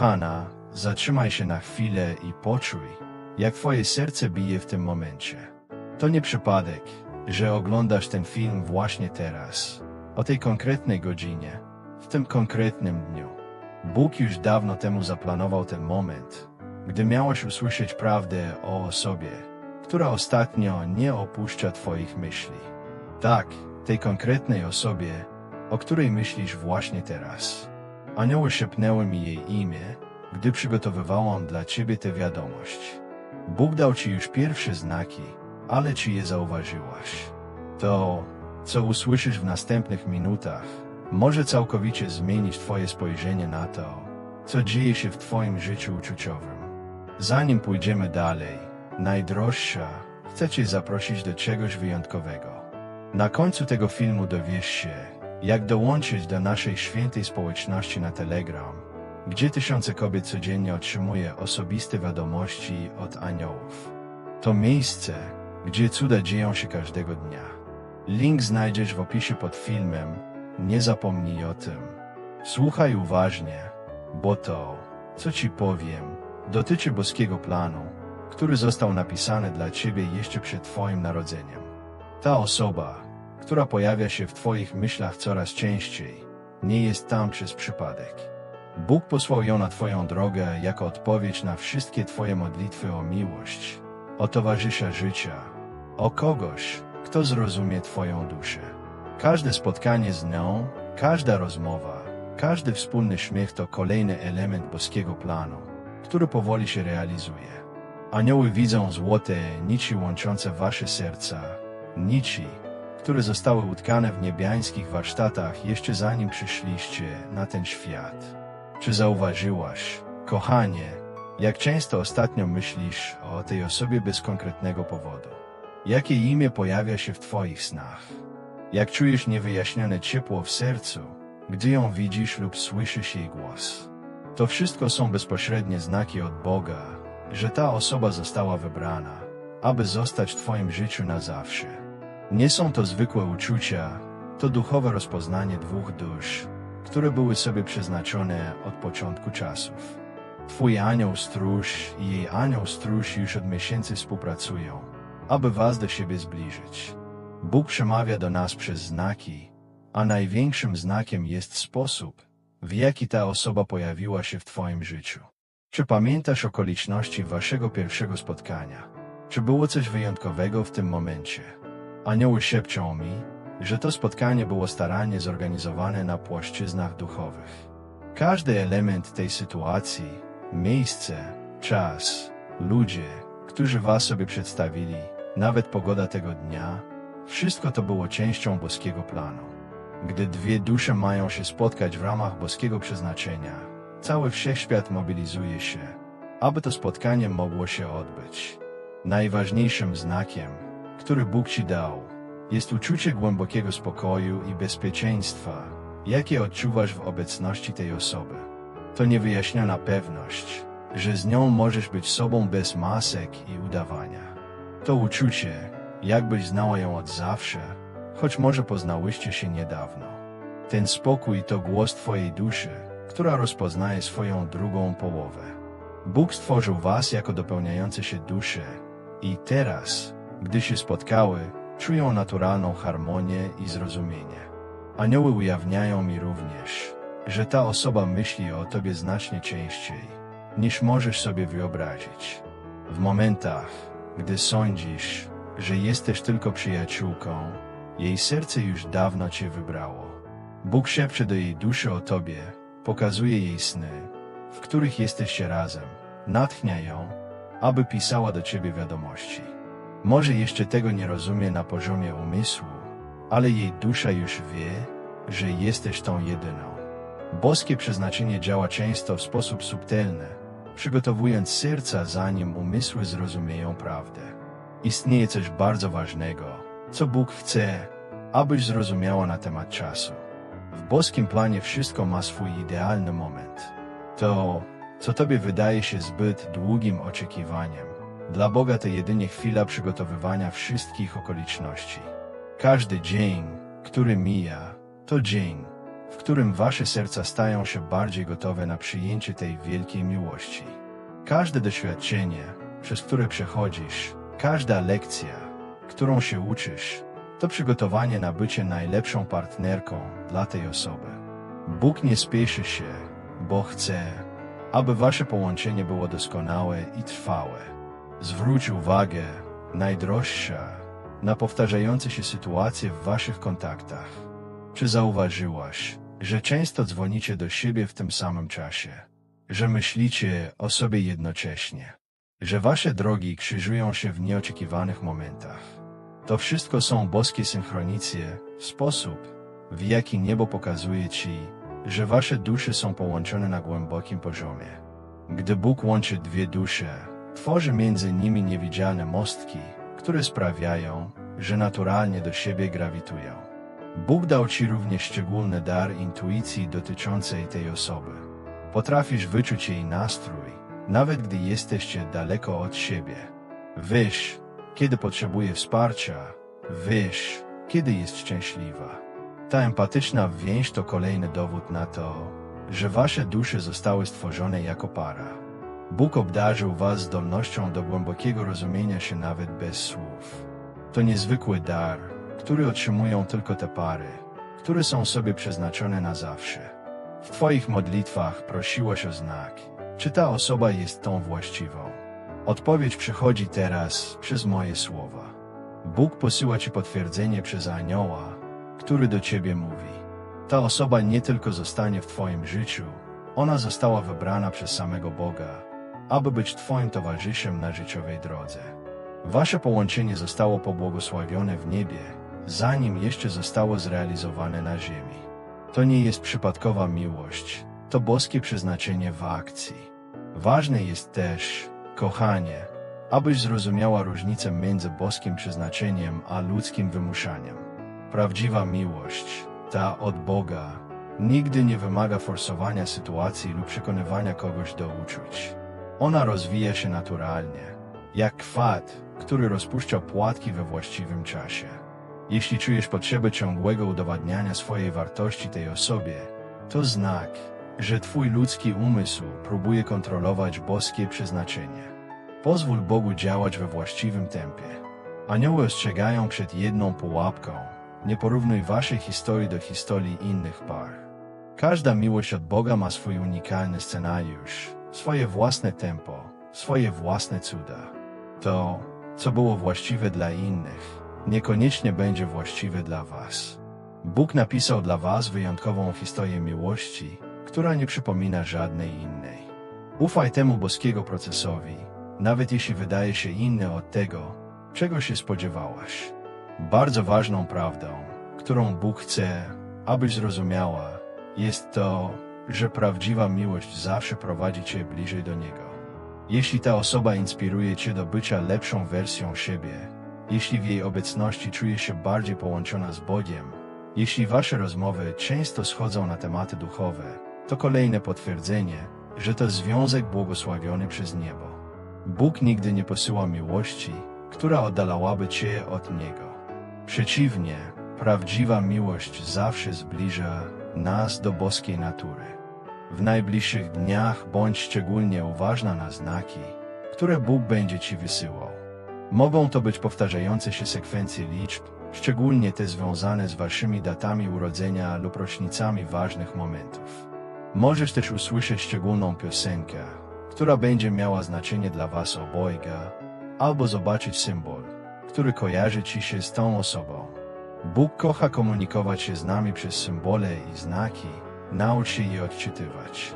Kochana, zatrzymaj się na chwilę i poczuj, jak twoje serce bije w tym momencie. To nie przypadek, że oglądasz ten film właśnie teraz, o tej konkretnej godzinie, w tym konkretnym dniu. Bóg już dawno temu zaplanował ten moment, gdy miałeś usłyszeć prawdę o osobie, która ostatnio nie opuszcza twoich myśli. Tak, tej konkretnej osobie, o której myślisz właśnie teraz. Anioły szepnęły mi jej imię, gdy przygotowywałam dla ciebie tę wiadomość. Bóg dał ci już pierwsze znaki, ale czy je zauważyłaś? To, co usłyszysz w następnych minutach, może całkowicie zmienić twoje spojrzenie na to, co dzieje się w twoim życiu uczuciowym. Zanim pójdziemy dalej, najdroższa, chcę cię zaprosić do czegoś wyjątkowego. Na końcu tego filmu dowiesz się, jak dołączyć do naszej świętej społeczności na Telegram, gdzie tysiące kobiet codziennie otrzymuje osobiste wiadomości od aniołów. To miejsce, gdzie cuda dzieją się każdego dnia. Link znajdziesz w opisie pod filmem. Nie zapomnij o tym. Słuchaj uważnie, bo to, co ci powiem, dotyczy boskiego planu, który został napisany dla ciebie jeszcze przed twoim narodzeniem. Ta osoba, która pojawia się w Twoich myślach coraz częściej, nie jest tam przez przypadek. Bóg posłał ją na Twoją drogę jako odpowiedź na wszystkie Twoje modlitwy o miłość, o towarzysza życia, o kogoś, kto zrozumie Twoją duszę. Każde spotkanie z nią, każda rozmowa, każdy wspólny śmiech to kolejny element boskiego planu, który powoli się realizuje. Anioły widzą złote nici łączące Wasze serca, nici, które zostały utkane w niebiańskich warsztatach jeszcze zanim przyszliście na ten świat. Czy zauważyłaś, kochanie, jak często ostatnio myślisz o tej osobie bez konkretnego powodu? Jakie imię pojawia się w Twoich snach? Jak czujesz niewyjaśnione ciepło w sercu, gdy ją widzisz lub słyszysz jej głos? To wszystko są bezpośrednie znaki od Boga, że ta osoba została wybrana, aby zostać w Twoim życiu na zawsze. Nie są to zwykłe uczucia, to duchowe rozpoznanie dwóch dusz, które były sobie przeznaczone od początku czasów. Twój anioł stróż i jej anioł stróż już od miesięcy współpracują, aby was do siebie zbliżyć. Bóg przemawia do nas przez znaki, a największym znakiem jest sposób, w jaki ta osoba pojawiła się w Twoim życiu. Czy pamiętasz okoliczności waszego pierwszego spotkania? Czy było coś wyjątkowego w tym momencie? Anioły szepczą mi, że to spotkanie było starannie zorganizowane na płaszczyznach duchowych. Każdy element tej sytuacji, miejsce, czas, ludzie, którzy was sobie przedstawili, nawet pogoda tego dnia, wszystko to było częścią boskiego planu. Gdy dwie dusze mają się spotkać w ramach boskiego przeznaczenia, cały wszechświat mobilizuje się, aby to spotkanie mogło się odbyć. Najważniejszym znakiem, który Bóg Ci dał, jest uczucie głębokiego spokoju i bezpieczeństwa, jakie odczuwasz w obecności tej osoby. To niewyjaśniona pewność, że z nią możesz być sobą bez masek i udawania. To uczucie, jakbyś znała ją od zawsze, choć może poznałyście się niedawno. Ten spokój to głos Twojej duszy, która rozpoznaje swoją drugą połowę. Bóg stworzył Was jako dopełniające się dusze i teraz, gdy się spotkały, czują naturalną harmonię i zrozumienie. Anioły ujawniają mi również, że ta osoba myśli o tobie znacznie częściej, niż możesz sobie wyobrazić. W momentach, gdy sądzisz, że jesteś tylko przyjaciółką, jej serce już dawno cię wybrało. Bóg szepcze do jej duszy o tobie, pokazuje jej sny, w których jesteście razem, natchnia ją, aby pisała do ciebie wiadomości. Może jeszcze tego nie rozumie na poziomie umysłu, ale jej dusza już wie, że jesteś tą jedyną. Boskie przeznaczenie działa często w sposób subtelny, przygotowując serca zanim umysły zrozumieją prawdę. Istnieje coś bardzo ważnego, co Bóg chce, abyś zrozumiała na temat czasu. W boskim planie wszystko ma swój idealny moment. To, co tobie wydaje się zbyt długim oczekiwaniem, dla Boga to jedynie chwila przygotowywania wszystkich okoliczności. Każdy dzień, który mija, to dzień, w którym wasze serca stają się bardziej gotowe na przyjęcie tej wielkiej miłości. Każde doświadczenie, przez które przechodzisz, każda lekcja, którą się uczysz, to przygotowanie na bycie najlepszą partnerką dla tej osoby. Bóg nie spieszy się, bo chce, aby wasze połączenie było doskonałe i trwałe. Zwróć uwagę, najdroższa, na powtarzające się sytuacje w waszych kontaktach. Czy zauważyłaś, że często dzwonicie do siebie w tym samym czasie? Że myślicie o sobie jednocześnie? Że wasze drogi krzyżują się w nieoczekiwanych momentach? To wszystko są boskie synchronicje, sposób, w jaki niebo pokazuje ci, że wasze dusze są połączone na głębokim poziomie. Gdy Bóg łączy dwie dusze, tworzy między nimi niewidzialne mostki, które sprawiają, że naturalnie do siebie grawitują. Bóg dał ci również szczególny dar intuicji dotyczącej tej osoby. Potrafisz wyczuć jej nastrój, nawet gdy jesteście daleko od siebie. Wiesz, kiedy potrzebuje wsparcia, wiesz, kiedy jest szczęśliwa. Ta empatyczna więź to kolejny dowód na to, że wasze dusze zostały stworzone jako para. Bóg obdarzył was zdolnością do głębokiego rozumienia się nawet bez słów. To niezwykły dar, który otrzymują tylko te pary, które są sobie przeznaczone na zawsze. W Twoich modlitwach prosiłaś o znak, czy ta osoba jest tą właściwą. Odpowiedź przychodzi teraz przez moje słowa. Bóg posyła Ci potwierdzenie przez anioła, który do Ciebie mówi. Ta osoba nie tylko zostanie w Twoim życiu, ona została wybrana przez samego Boga, aby być Twoim towarzyszem na życiowej drodze. Wasze połączenie zostało pobłogosławione w niebie, zanim jeszcze zostało zrealizowane na ziemi. To nie jest przypadkowa miłość, to boskie przeznaczenie w akcji. Ważne jest też, kochanie, abyś zrozumiała różnicę między boskim przeznaczeniem a ludzkim wymuszaniem. Prawdziwa miłość, ta od Boga, nigdy nie wymaga forsowania sytuacji lub przekonywania kogoś do uczuć. Ona rozwija się naturalnie, jak kwat, który rozpuszcza płatki we właściwym czasie. Jeśli czujesz potrzebę ciągłego udowadniania swojej wartości tej osobie, to znak, że twój ludzki umysł próbuje kontrolować boskie przeznaczenie. Pozwól Bogu działać we właściwym tempie. Anioły ostrzegają przed jedną pułapką. Nie porównuj waszej historii do historii innych par. Każda miłość od Boga ma swój unikalny scenariusz, swoje własne tempo, swoje własne cuda. To, co było właściwe dla innych, niekoniecznie będzie właściwe dla was. Bóg napisał dla was wyjątkową historię miłości, która nie przypomina żadnej innej. Ufaj temu boskiego procesowi, nawet jeśli wydaje się inny od tego, czego się spodziewałaś. Bardzo ważną prawdą, którą Bóg chce, abyś zrozumiała, jest to, że prawdziwa miłość zawsze prowadzi cię bliżej do Niego. Jeśli ta osoba inspiruje cię do bycia lepszą wersją siebie, jeśli w jej obecności czujesz się bardziej połączona z Bogiem, jeśli wasze rozmowy często schodzą na tematy duchowe, to kolejne potwierdzenie, że to związek błogosławiony przez niebo. Bóg nigdy nie posyła miłości, która oddalałaby cię od Niego. Przeciwnie, prawdziwa miłość zawsze zbliża nas do boskiej natury. W najbliższych dniach bądź szczególnie uważna na znaki, które Bóg będzie Ci wysyłał. Mogą to być powtarzające się sekwencje liczb, szczególnie te związane z Waszymi datami urodzenia lub rocznicami ważnych momentów. Możesz też usłyszeć szczególną piosenkę, która będzie miała znaczenie dla Was obojga, albo zobaczyć symbol, który kojarzy Ci się z tą osobą. Bóg kocha komunikować się z nami przez symbole i znaki, naucz się je odczytywać.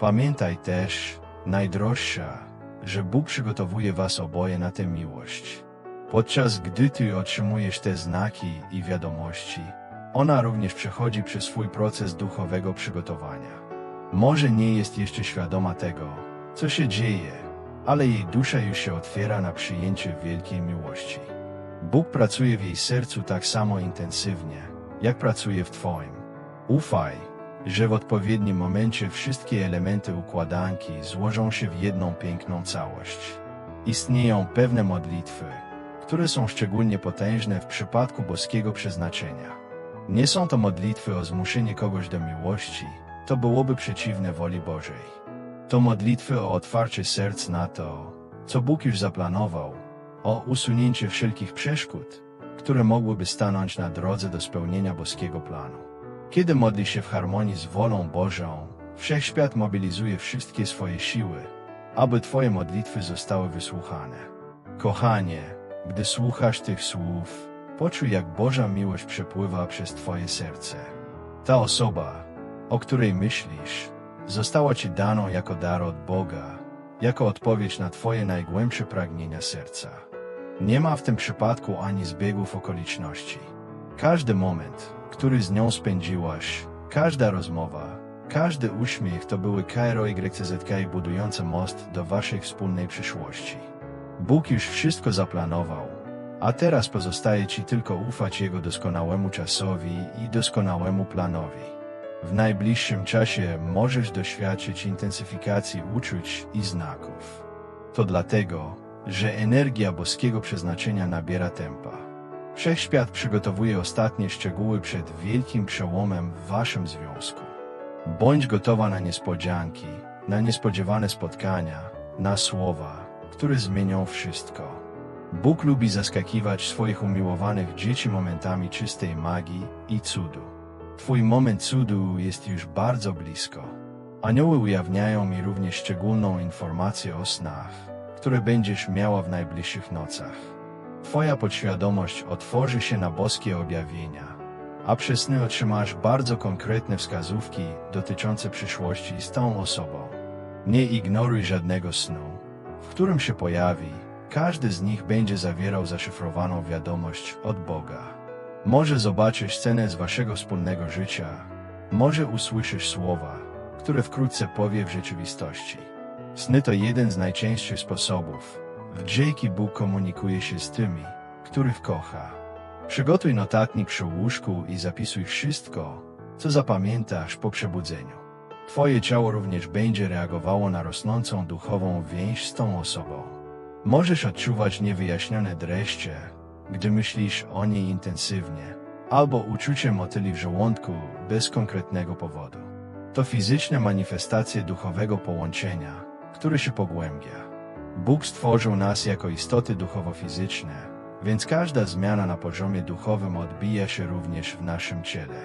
Pamiętaj też, najdroższa, że Bóg przygotowuje Was oboje na tę miłość. Podczas gdy Ty otrzymujesz te znaki i wiadomości, ona również przechodzi przez swój proces duchowego przygotowania. Może nie jest jeszcze świadoma tego, co się dzieje, ale jej dusza już się otwiera na przyjęcie wielkiej miłości. Bóg pracuje w jej sercu tak samo intensywnie, jak pracuje w Twoim. Ufaj, że w odpowiednim momencie wszystkie elementy układanki złożą się w jedną piękną całość. Istnieją pewne modlitwy, które są szczególnie potężne w przypadku boskiego przeznaczenia. Nie są to modlitwy o zmuszenie kogoś do miłości, to byłoby przeciwne woli Bożej. To modlitwy o otwarcie serc na to, co Bóg już zaplanował, o usunięcie wszelkich przeszkód, które mogłyby stanąć na drodze do spełnienia boskiego planu. Kiedy modli się w harmonii z wolą Bożą, wszechświat mobilizuje wszystkie swoje siły, aby Twoje modlitwy zostały wysłuchane. Kochanie, gdy słuchasz tych słów, poczuj jak Boża miłość przepływa przez Twoje serce. Ta osoba, o której myślisz, została Ci daną jako dar od Boga, jako odpowiedź na Twoje najgłębsze pragnienia serca. Nie ma w tym przypadku ani zbiegów okoliczności. Każdy moment, który z nią spędziłaś, każda rozmowa, każdy uśmiech to były Kairo YCZK budujące most do Waszej wspólnej przyszłości. Bóg już wszystko zaplanował, a teraz pozostaje Ci tylko ufać Jego doskonałemu czasowi i doskonałemu planowi. W najbliższym czasie możesz doświadczyć intensyfikacji uczuć i znaków. To dlatego, że energia boskiego przeznaczenia nabiera tempa. Wszechświat przygotowuje ostatnie szczegóły przed wielkim przełomem w waszym związku. Bądź gotowa na niespodzianki, na niespodziewane spotkania, na słowa, które zmienią wszystko. Bóg lubi zaskakiwać swoich umiłowanych dzieci momentami czystej magii i cudu. Twój moment cudu jest już bardzo blisko. Anioły ujawniają mi również szczególną informację o snach, które będziesz miała w najbliższych nocach. Twoja podświadomość otworzy się na boskie objawienia, a przez sny otrzymasz bardzo konkretne wskazówki dotyczące przyszłości z tą osobą. Nie ignoruj żadnego snu, w którym się pojawi, każdy z nich będzie zawierał zaszyfrowaną wiadomość od Boga. Może zobaczysz scenę z waszego wspólnego życia, może usłyszysz słowa, które wkrótce powie w rzeczywistości. Sny to jeden z najczęstszych sposobów, jaki Bóg komunikuje się z tymi, których kocha. Przygotuj notatnik przy łóżku i zapisuj wszystko, co zapamiętasz po przebudzeniu. Twoje ciało również będzie reagowało na rosnącą duchową więź z tą osobą. Możesz odczuwać niewyjaśnione dreszcze, gdy myślisz o niej intensywnie, albo uczucie motyli w żołądku bez konkretnego powodu. To fizyczne manifestacje duchowego połączenia, które się pogłębia. Bóg stworzył nas jako istoty duchowo-fizyczne, więc każda zmiana na poziomie duchowym odbija się również w naszym ciele.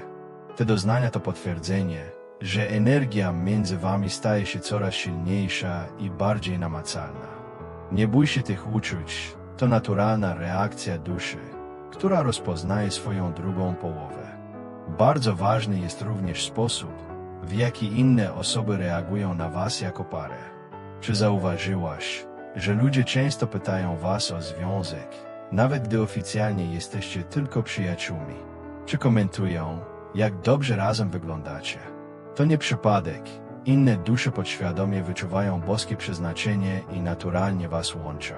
Te doznania to potwierdzenie, że energia między wami staje się coraz silniejsza i bardziej namacalna. Nie bój się tych uczuć, to naturalna reakcja duszy, która rozpoznaje swoją drugą połowę. Bardzo ważny jest również sposób, w jaki inne osoby reagują na Was jako parę. Czy zauważyłaś, że ludzie często pytają Was o związek, nawet gdy oficjalnie jesteście tylko przyjaciółmi? Czy komentują, jak dobrze razem wyglądacie? To nie przypadek. Inne dusze podświadomie wyczuwają boskie przeznaczenie i naturalnie Was łączą.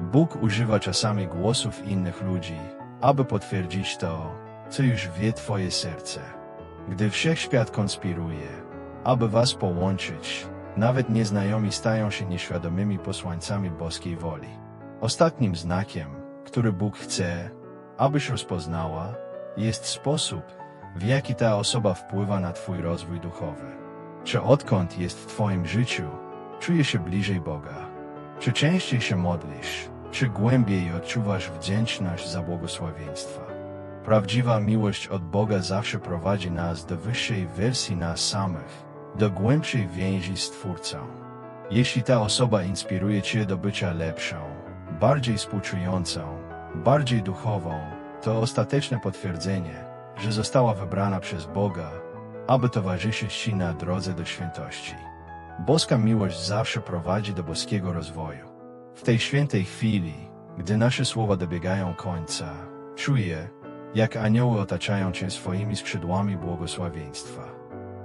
Bóg używa czasami głosów innych ludzi, aby potwierdzić to, co już wie Twoje serce. Gdy wszechświat konspiruje, aby Was połączyć, nawet nieznajomi stają się nieświadomymi posłańcami boskiej woli. Ostatnim znakiem, który Bóg chce, abyś rozpoznała, jest sposób, w jaki ta osoba wpływa na Twój rozwój duchowy. Czy odkąd jest w Twoim życiu, czuje się bliżej Boga? Czy częściej się modlisz? Czy głębiej odczuwasz wdzięczność za błogosławieństwa? Prawdziwa miłość od Boga zawsze prowadzi nas do wyższej wersji nas samych, do głębszej więzi z Twórcą. Jeśli ta osoba inspiruje Cię do bycia lepszą, bardziej współczującą, bardziej duchową, to ostateczne potwierdzenie, że została wybrana przez Boga, aby towarzyszyć Ci na drodze do świętości. Boska miłość zawsze prowadzi do boskiego rozwoju. W tej świętej chwili, gdy nasze słowa dobiegają końca, czuję, jak anioły otaczają Cię swoimi skrzydłami błogosławieństwa.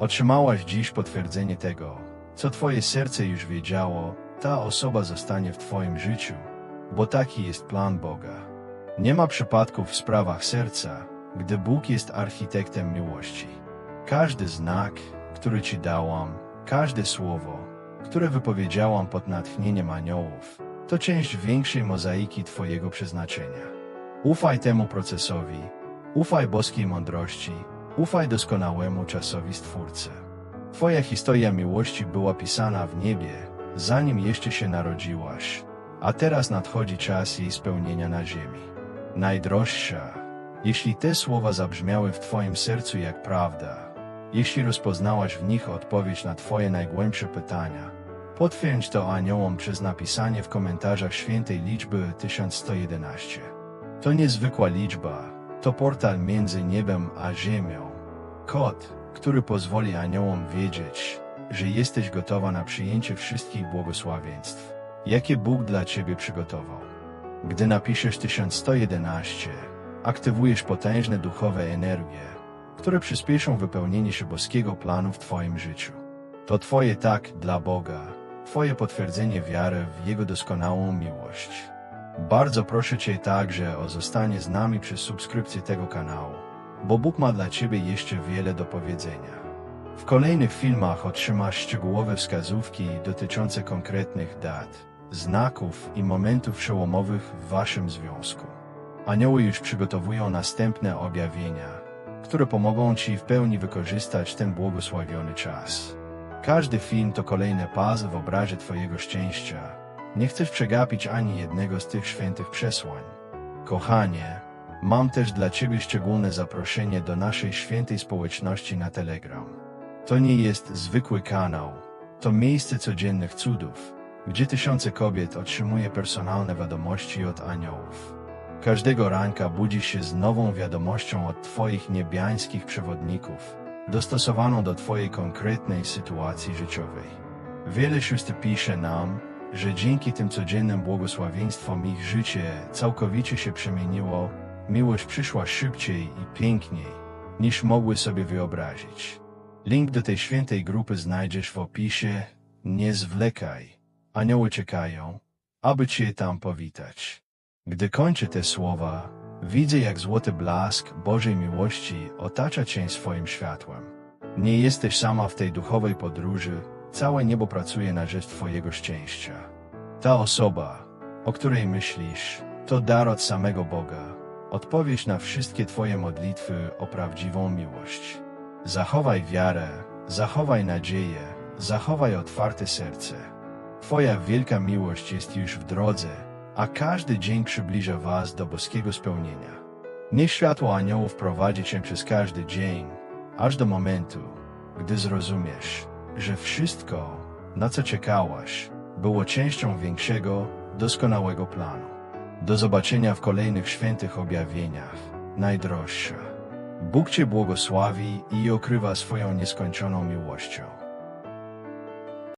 Otrzymałaś dziś potwierdzenie tego, co Twoje serce już wiedziało, ta osoba zostanie w Twoim życiu, bo taki jest plan Boga. Nie ma przypadków w sprawach serca, gdy Bóg jest architektem miłości. Każdy znak, który Ci dałam, każde słowo, które wypowiedziałam pod natchnieniem aniołów, to część większej mozaiki Twojego przeznaczenia. Ufaj temu procesowi, Ufaj boskiej mądrości, ufaj doskonałemu czasowi Stwórcy. Twoja historia miłości była pisana w niebie, zanim jeszcze się narodziłaś, a teraz nadchodzi czas jej spełnienia na ziemi. Najdroższa, jeśli te słowa zabrzmiały w Twoim sercu jak prawda, jeśli rozpoznałaś w nich odpowiedź na Twoje najgłębsze pytania, potwierdź to aniołom przez napisanie w komentarzach świętej liczby 1111. To niezwykła liczba, to portal między niebem a ziemią. Kod, który pozwoli aniołom wiedzieć, że jesteś gotowa na przyjęcie wszystkich błogosławieństw, jakie Bóg dla Ciebie przygotował. Gdy napiszesz 1111, aktywujesz potężne duchowe energie, które przyspieszą wypełnienie się boskiego planu w Twoim życiu. To Twoje tak dla Boga, Twoje potwierdzenie wiary w Jego doskonałą miłość. Bardzo proszę Cię także o zostanie z nami przez subskrypcję tego kanału, bo Bóg ma dla Ciebie jeszcze wiele do powiedzenia. W kolejnych filmach otrzymasz szczegółowe wskazówki dotyczące konkretnych dat, znaków i momentów przełomowych w Waszym związku. Anioły już przygotowują następne objawienia, które pomogą Ci w pełni wykorzystać ten błogosławiony czas. Każdy film to kolejny puzzle w obrazie Twojego szczęścia. Nie chcesz przegapić ani jednego z tych świętych przesłań. Kochanie, mam też dla Ciebie szczególne zaproszenie do naszej świętej społeczności na Telegram. To nie jest zwykły kanał, to miejsce codziennych cudów, gdzie tysiące kobiet otrzymuje personalne wiadomości od aniołów. Każdego ranka budzisz się z nową wiadomością od Twoich niebiańskich przewodników, dostosowaną do Twojej konkretnej sytuacji życiowej. Wiele sióstr pisze nam, że dzięki tym codziennym błogosławieństwom ich życie całkowicie się przemieniło, miłość przyszła szybciej i piękniej, niż mogły sobie wyobrazić. Link do tej świętej grupy znajdziesz w opisie. Nie zwlekaj. Anioły czekają, aby Cię tam powitać. Gdy kończę te słowa, widzę jak złoty blask Bożej miłości otacza Cię swoim światłem. Nie jesteś sama w tej duchowej podróży, całe niebo pracuje na rzecz Twojego szczęścia. Ta osoba, o której myślisz, to dar od samego Boga, odpowiedź na wszystkie Twoje modlitwy o prawdziwą miłość. Zachowaj wiarę, zachowaj nadzieję, zachowaj otwarte serce. Twoja wielka miłość jest już w drodze, a każdy dzień przybliża Was do boskiego spełnienia. Niech światło aniołów prowadzi Cię przez każdy dzień, aż do momentu, gdy zrozumiesz, że wszystko, na co czekałaś, było częścią większego, doskonałego planu. Do zobaczenia w kolejnych świętych objawieniach, najdroższa. Bóg Cię błogosławi i okrywa swoją nieskończoną miłością.